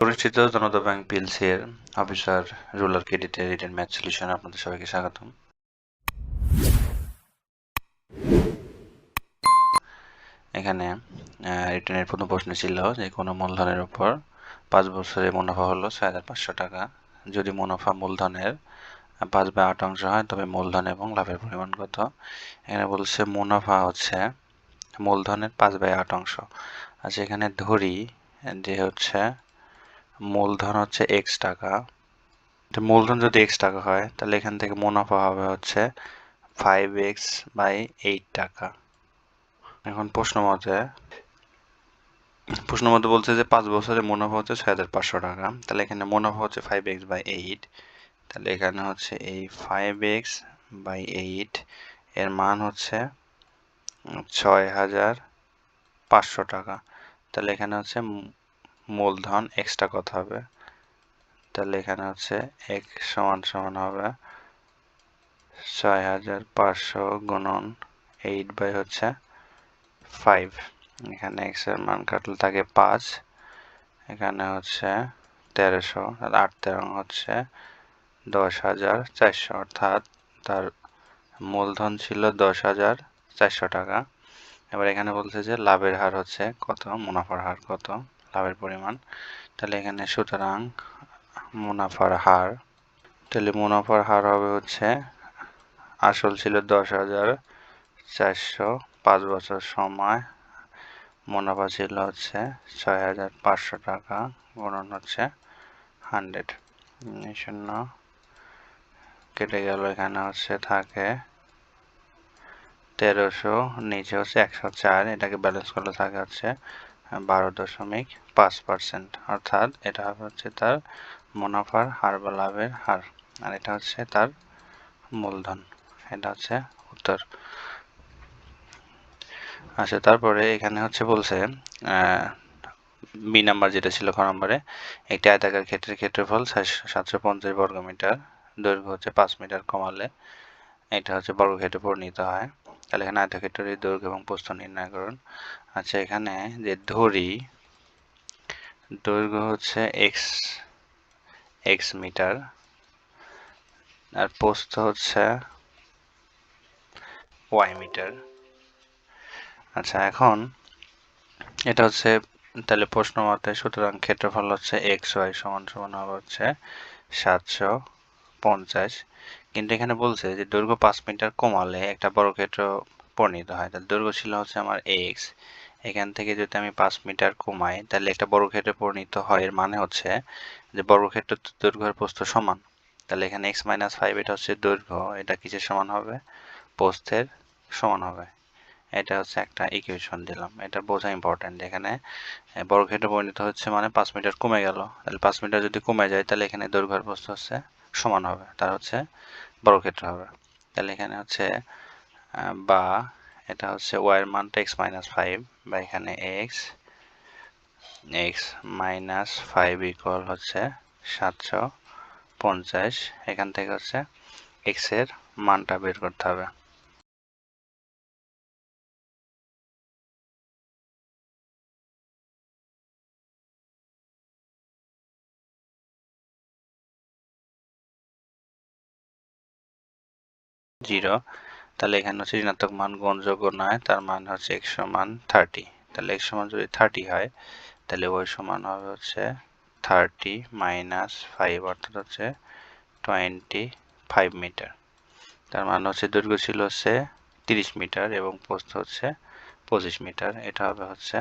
পরিচিত জনতা ব্যাংক পিএলসির officer, rural ক্রেডিটের রিটেন ম্যাথ সলিউশন আপনাদের সবাইকে স্বাগতম। এখানে রিটেনের প্রথম প্রশ্ন ছিল যে কোনো মূলধনের উপর পাঁচ বছরে মুনাফা হলো ছয় হাজার পাঁচশো টাকা। যদি মুনাফা মূলধনের পাঁচ বা আট অংশ হয়, তবে মূলধন এবং লাভের পরিমাণ কত? এখানে বলছে মুনাফা হচ্ছে মূলধনের পাঁচ বাই আট অংশ। আচ্ছা এখানে ধরি যে হচ্ছে মূলধন হচ্ছে এক্স টাকা। মূলধন যদি এক্স টাকা হয়, তাহলে এখান থেকে মুনাফা হবে হচ্ছে ফাইভ এক্স বাই এইট টাকা। এখন প্রশ্ন মতে প্রশ্ন মতে বলছে যে পাঁচ বছরে মুনাফা হচ্ছে ছয় হাজার পাঁচশো টাকা। তাহলে এখানে মুনাফা হচ্ছে ফাইভ এক্স বাই এইট তাহলে এখানে হচ্ছে এই ফাইভ এক্স বাই এইট এর মান হচ্ছে ছয় হাজার পাঁচশো টাকা। তাহলে এখানে হচ্ছে মূলধন এক্সট্রা কত হবে? তাহলে এখানে হচ্ছে এক সমান সমান হবে ছয় হাজার পাঁচশো গুণন এইট বাই হচ্ছে ফাইভ এখানে এক্সের মান কাটলে থাকে পাঁচ। এখানে হচ্ছে তেরোশো আট তেরো হচ্ছে দশ হাজার চারশো। অর্থাৎ তার মূলধন ছিল দশ হাজার চারশো টাকা। এবার এখানে বলছে যে লাভের হার হচ্ছে কত? মুনাফার হার কত? লাভের পরিমাণ। তাহলে এখানে সুতরাং মুনাফার হার, তাহলে মুনাফার হার হবে হচ্ছে, আসল ছিল দশ হাজার চারশো পাঁচ বছর সময়, মুনাফা ছিল হচ্ছে ছয় হাজার পাঁচশো টাকা, গুণন হচ্ছে হান্ড্রেড। শূন্য কেটে গেল এখানে হচ্ছে থাকে তেরোশো, নিচে হচ্ছে একশো চার, এটাকে ব্যালেন্স করলে থাকে হচ্ছে বারো দশমিক পাঁচ পার্সেন্ট। অর্থাৎ এটা হচ্ছে তার মুনাফার হার বা লাভের হার, আর এটা হচ্ছে তার মূলধন। এটা হচ্ছে উত্তর। আচ্ছা তারপরে এখানে হচ্ছে বলছে বি নাম্বার যেটা ছিল খ নম্বরে, একটি আয়তাকার ক্ষেত্রের ক্ষেত্রফল সাতশো পঞ্চাশ বর্গমিটার, দৈর্ঘ্য হচ্ছে পাঁচ মিটার কমালে এটা হচ্ছে বর্গক্ষেত্রে পরিণত হয়। তাহলে এখানে আয়তক্ষেত্রের দৈর্ঘ্য এবং প্রস্থ নির্ণয় করুন। আচ্ছা এখানে যে ধরি, দৈর্ঘ্য হচ্ছে এক্স এক্স মিটার, আর প্রস্থ হচ্ছে ওয়াই মিটার। আচ্ছা এখন এটা হচ্ছে, তাহলে প্রশ্ন মতে সুতরাং ক্ষেত্রফল হচ্ছে এক্স ওয়াই সমান সমান হবে হচ্ছে সাতশো পঞ্চাশ। কিন্তু এখানে বলছে যে দৈর্ঘ্য পাঁচ মিটার কমালে একটা বর্গক্ষেত্র পরিণত হয়। তাহলে দৈর্ঘ্য ছিল হচ্ছে আমার এক্স এখান থেকে যদি আমি পাঁচ মিটার কমাই, তাহলে একটা বর্গক্ষেত্রে পরিণত হয়। এর মানে হচ্ছে যে বর্গক্ষেত্র দৈর্ঘ্যের প্রস্থ সমান। তাহলে এখানে এক্স মাইনাস ফাইভ এটা হচ্ছে দৈর্ঘ্য। এটা কিসের সমান হবে? প্রস্থের সমান হবে। এটা হচ্ছে একটা ইকুয়েশন দিলাম। এটা বোঝা ইম্পর্টেন্ট এখানে বর্গক্ষেত্রে পরিণত হচ্ছে মানে পাঁচ মিটার কমে গেল। তাহলে পাঁচ মিটার যদি কমে যায়, তাহলে এখানে দৈর্ঘ্যের প্রস্থ হচ্ছে সমান হবে, তার হচ্ছে বর্গক্ষেত্র হবে। তাহলে এখানে হচ্ছে বা এটা হচ্ছে ওয়াইয়ের মানটা এক্স মাইনাস ফাইভ বা এখানে x x minus five equal হচ্ছে সাতশো পঞ্চাশ। এখান থেকে হচ্ছে এক্সের মানটা বের করতে হবে। জিরো, তাহলে এখানে হচ্ছে ঋণাত্মক মান গুণযোগ্য নয়, তার মান হচ্ছে এক্স সমান থার্টি তাহলে এক্স সমান যদি থার্টি হয়, তাহলে ওই সমান হবে হচ্ছে থার্টি মাইনাস ফাইভ অর্থাৎ হচ্ছে টোয়েন্টি ফাইভ মিটার তার মানে হচ্ছে দৈর্ঘ্য ছিল হচ্ছে তিরিশ মিটার এবং প্রস্থ হচ্ছে পঁচিশ মিটার এটা হবে হচ্ছে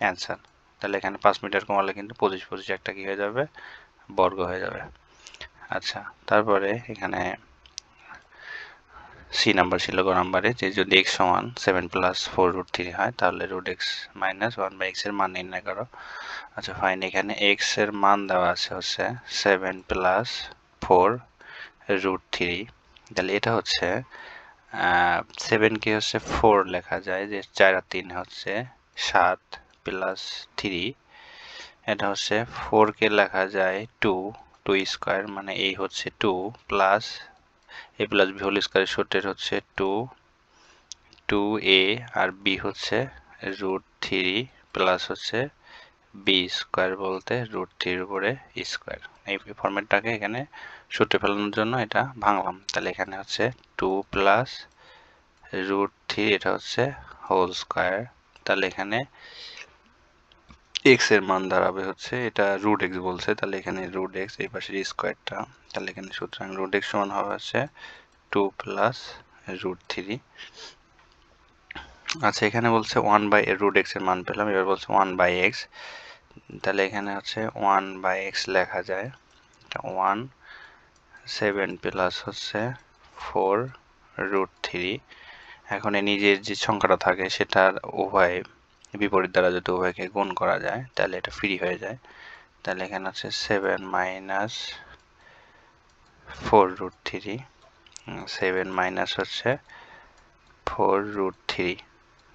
অ্যান্সার তাহলে এখানে পাঁচ মিটার কমালে কিন্তু পঁচিশ পঁচিশ একটা কি হয়ে যাবে? বর্গ হয়ে যাবে। আচ্ছা তারপরে এখানে সি নাম্বার ছিল গ নাম্বারে, যে যদি এক্স সমান seven plus four root three হয়, তাহলে root x minus one by এক্সের মান নির্ণয় করো। আচ্ছা ফাইন এখানে এক্সের মান দেওয়া আছে হচ্ছে seven plus four root three তাহলে এটা হচ্ছে সেভেনকে হচ্ছে ফোর লেখা যায়, যে চার আর তিন হচ্ছে সাত প্লাস থ্রি এটা হচ্ছে ফোরকে লেখা যায় টু টু স্কোয়ার মানে এই হচ্ছে two plus a plus b whole স্কোয়ারের সূত্রের হচ্ছে টু টু এ আর বি হচ্ছে রুট থ্রি প্লাস হচ্ছে বি স্কোয়ার বলতে রুট থ্রির উপরে স্কোয়ার এই ফর্মেটটাকে এখানে সূত্রে ফেলানোর জন্য এটা ভাঙলাম। তাহলে এখানে হচ্ছে টু প্লাস রুট থ্রি এটা হচ্ছে হোল স্কোয়ার তাহলে এখানে এক্সের মান দাঁড়াবে হচ্ছে, এটা রুট এক্স বলছে, তাহলে এখানে রুট এক্স এই পাশের স্কোয়ারটা তাহলে এখানে সুতরাং রুট এক্স সমান হবে হচ্ছে টু প্লাস রুট থ্রি আচ্ছা এখানে বলছে ওয়ান বাই রুট এক্সের মান পেলাম, এবার বলছে ওয়ান বাই এক্স তাহলে এখানে হচ্ছে ওয়ান বাই এক্স লেখা যায় ওয়ান সেভেন প্লাস হচ্ছে ফোর রুট থ্রি এখন নিজের যে সংখ্যাটা থাকে, সেটার উভয় বিপরীত দ্বারা যদি উভয়কে গুণ করা যায়, তাহলে এটা ফ্রি হয়ে যায়। তাহলে এখানে হচ্ছে seven minus four root three seven minus হচ্ছে ফোর রুট থ্রি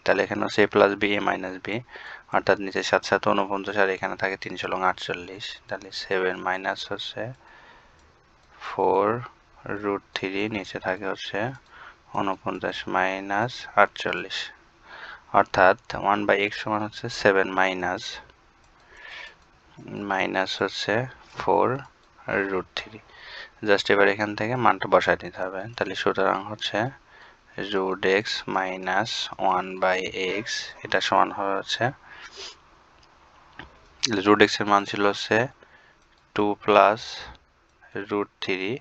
তাহলে এখানে হচ্ছে a plus b a minus b অর্থাৎ নিচে সাত সাত উনপঞ্চাশ আর এখানে থাকে তিনশো লং আটচল্লিশ। তাহলে সেভেন মাইনাস হচ্ছে ফোর রুট থ্রি নিচে থাকে হচ্ছে উনপঞ্চাশ মাইনাস আটচল্লিশ। অর্থাৎ ওয়ান বাই এক্স সমান হচ্ছে সেভেন মাইনাস মাইনাস হচ্ছে ফোর রুট থ্রি জাস্ট এবার এখান থেকে মানটা বসায় দিতে হবে। তাহলে সুতরাং হচ্ছে root x minus one by x এটা সমান হচ্ছে রুট এক্সের মান ছিল হচ্ছে টু প্লাস রুট থ্রি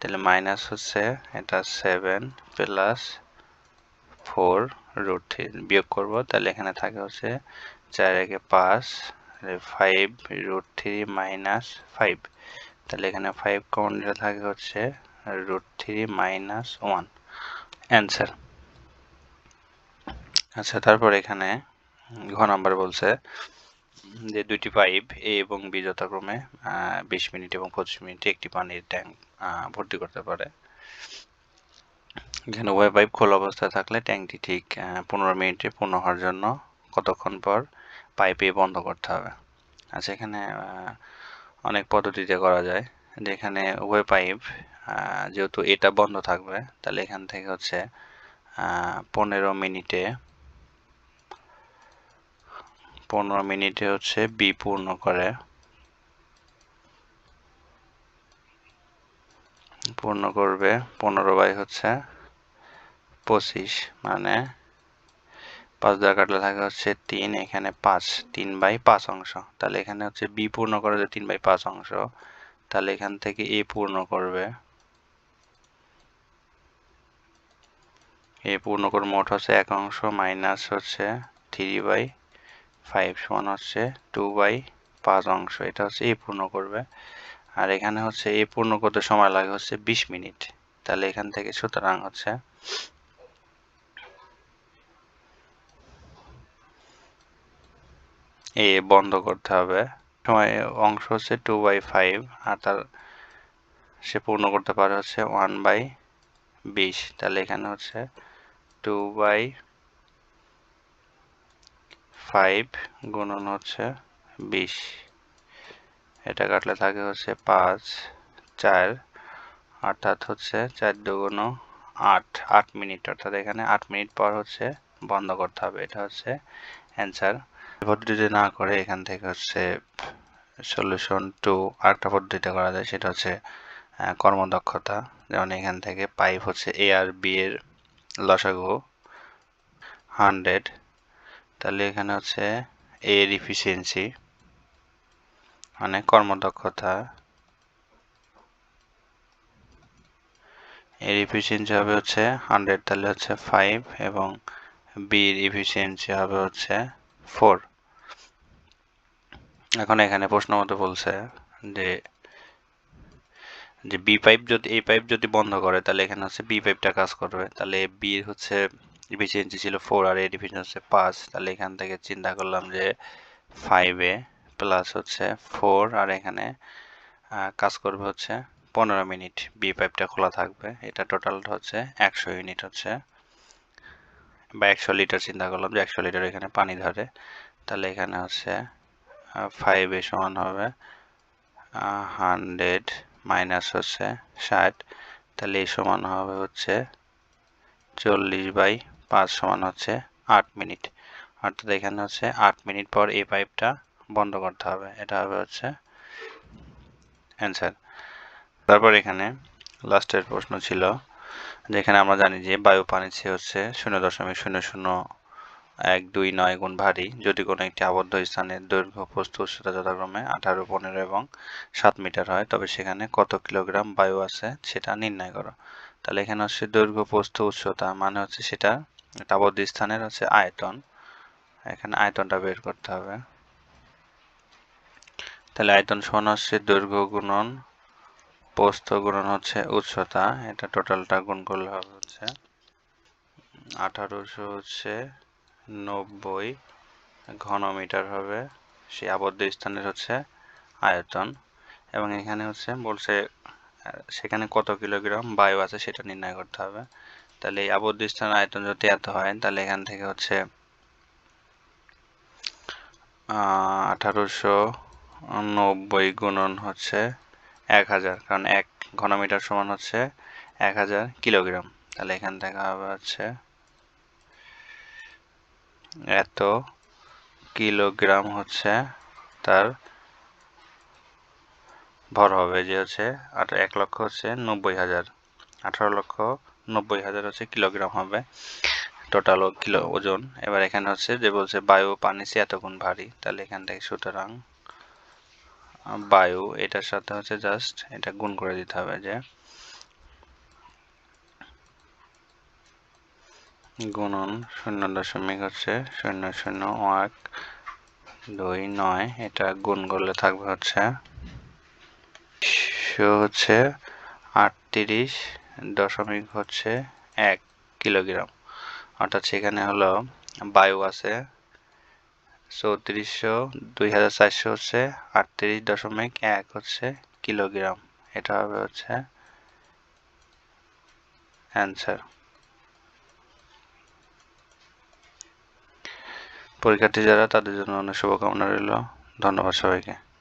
তাহলে মাইনাস হচ্ছে এটা সেভেন প্লাস ফোর রুট বিয়োগ করব, তাহলে এখানে থাকে হচ্ছে চার একে পাঁচ five root three minus five তাহলে এখানে ফাইভ কমন থাকে হচ্ছে root three minus one answer আচ্ছা তারপর এখানে ঘ নাম্বার বলছে যে দুইটি পাইপ এ এবং বি যথাক্রমে বিশ মিনিট এবং পঁচিশ মিনিটে একটি পানির ট্যাঙ্ক ভর্তি করতে পারে। এখানে উভয় পাইপ খোলা অবস্থায় থাকলে ট্যাঙ্কটি ঠিক পনেরো মিনিটে পূর্ণ হওয়ার জন্য কতক্ষণ পর পাইপে বন্ধ করতে হবে। আচ্ছা এখানে অনেক পদ্ধতিতে করা যায়। যেখানে উভয় পাইপ যেহেতু এটা বন্ধ থাকবে, তাহলে এখান থেকে হচ্ছে পনেরো মিনিটে পনেরো মিনিটে হচ্ছে বি পূর্ণ করে। পূর্ণ করবে, পনেরো বাই হচ্ছে পঁচিশ মানে পাঁচ দ্বারা কাটলে থাকে হচ্ছে তিন, এখানে পাঁচ, তিন বাই পাঁচ অংশ। তাহলে এখানে হচ্ছে বি পূর্ণ করে যে তিন বাই পাঁচ অংশ, তাহলে এখান থেকে এ পূর্ণ করবে। এ পূর্ণ করে মোট হচ্ছে এক অংশ মাইনাস হচ্ছে থ্রি বাই ফাইভ সমান হচ্ছে টু বাই পাঁচ অংশ, এটা হচ্ছে এ পূর্ণ করবে। আর এখানে হচ্ছে এ পূর্ণ করতে সময় লাগে হচ্ছে বিশ মিনিট। তাহলে এখান থেকে সুতরাং হচ্ছে এ বন্ধ করতে হবে। সময় অংশ হচ্ছে টু বাই ফাইভ আর তার সে পূর্ণ করতে পারে হচ্ছে ওয়ান বাই বিশ। তাহলে এখানে হচ্ছে টু বাই ফাইভ গুণন হচ্ছে বিশ। এটা কাটলে থাকে হচ্ছে পাঁচ, চার, অর্থাৎ হচ্ছে চার দুগুণ আট। আট মিনিট, অর্থাৎ এখানে আট মিনিট পর হচ্ছে বন্ধ করতে হবে। এটা হচ্ছে অ্যান্সার পদ্ধতিতে না করে, এখান থেকে হচ্ছে সলিউশন টু আরেকটা পদ্ধতিতে করা যায়, সেটা হচ্ছে কর্মদক্ষতা। যেমন এখান থেকে পাইপ হচ্ছে এ আর বি এর লসাগু হান্ড্রেড তাহলে এখানে হচ্ছে এর ইফিসিয়েন্সি মানে কর্মদক্ষতা। এর ইফিসিয়েন্সি হবে হচ্ছে হান্ড্রেড তাহলে হচ্ছে ফাইভ এবং বির ইফিসিয়েন্সি হবে হচ্ছে ফোর এখন এখানে প্রশ্ন মতো বলছে যে যে বি পাইপ যদি এই পাইপ যদি বন্ধ করে, তাহলে এখানে হচ্ছে বি পাইপটা কাজ করবে। তাহলে বি হচ্ছে ইফিসিয়েন্সি ছিল ফোর আর এ ইফিসিয়েন্সি হচ্ছে পাঁচ। তাহলে এখান থেকে চিন্তা করলাম যে ফাইভে প্লাস হচ্ছে ফোর আর এখানে কাজ করবে হচ্ছে পনেরো মিনিট। বি পাইপটা খোলা থাকবে। এটা টোটাল হচ্ছে একশো ইউনিট হচ্ছে। বা একশো লিটার চিন্তা করলাম যে একশো লিটার এখানে পানি ধরে। তাহলে এখানে হচ্ছে ফাইভ এ সমান হবে হান্ড্রেড মাইনাস হচ্ছে ষাট, তাহলে এই সমান হবে হচ্ছে চল্লিশ বাই পাঁচ সমান হচ্ছে আট মিনিট। অর্থাৎ এখানে হচ্ছে আট মিনিট পর এই পাইপটা বন্ধ করতে হবে, এটা হবে হচ্ছে অ্যান্সার তারপর এখানে লাস্টের প্রশ্ন ছিল, যেখানে আমরা জানি যে বায়ু পানির চেয়ে হচ্ছে শূন্য দশমিক শূন্য শূন্য এক, দুই, নয় গুণ ভারী, যদি কোনো একটি আবদ্ধ স্থানের দৈর্ঘ্য প্রস্থ উচ্চতা যথাক্রমে আঠারো, পনেরো এবং সাত মিটার হয়। তবে সেখানে কত কিলোগ্রাম বায়ু আছে সেটা নির্ণয় করো। তাহলে এখানে হচ্ছে দৈর্ঘ্য প্রস্থ উচ্চতা মানে হচ্ছে সেটা আবদ্ধ স্থানের হচ্ছে আয়তন। এখানে আয়তনটা বের করতে হবে। তাহলে আয়তন সমান হচ্ছে দৈর্ঘ্য গুণন, প্রস্থ গুণন হচ্ছে উচ্চতা। এটা টোটালটা গুণ করলে হবে হচ্ছে আঠারোশো হচ্ছে নব্বই ঘনমিটার হবে। সেই আবদ্ধ স্থানের হচ্ছে আয়তন। এবং এখানে হচ্ছে বলছে সেখানে কত কিলোগ্রাম বায়ু আছে সেটা নির্ণয় করতে হবে। তাহলে এই আবদ্ধ স্থানের আয়তন যদি এত হয়, তাহলে এখান থেকে হচ্ছে আঠারোশো নব্বই গুণন হচ্ছে এক হাজার, কারণ এক ঘনমিটার সমান হচ্ছে এক হাজার কিলোগ্রাম। তাহলে এখান থেকে হবে হচ্ছে এত কিলোগ্রাম হচ্ছে তার ভর হবে যে হচ্ছে আর এক লক্ষ হচ্ছে নব্বই হাজার। আঠারো লক্ষ নব্বই হাজার হচ্ছে কিলোগ্রাম হবে টোটাল কিলো ওজন। এবার এখানে হচ্ছে যে বলছে বায়ু পানি সে এত গুণ ভারী। তাহলে এখান থেকে সুতরাং বায়ু, এটার সাথে হচ্ছে জাস্ট এটা গুণ করে দিতে হবে যে গুণন শূন্য দশমিক হচ্ছে শূন্য শূন্য এক দুই নয়। এটা গুণ করলে থাকবে হচ্ছে হচ্ছে আটত্রিশ দশমিক হচ্ছে এক কিলোগ্রাম। অর্থাৎ সেখানে হলো বায়ু আছে চৌত্রিশশো, দুই হাজার চারশো হচ্ছে আটত্রিশ দশমিক এক হচ্ছে কিলোগ্রাম। এটা হবে হচ্ছে অ্যান্সার। পরীক্ষার্থী যারা তাদের জন্য অনেক শুভকামনা রইল। ধন্যবাদ সবাইকে।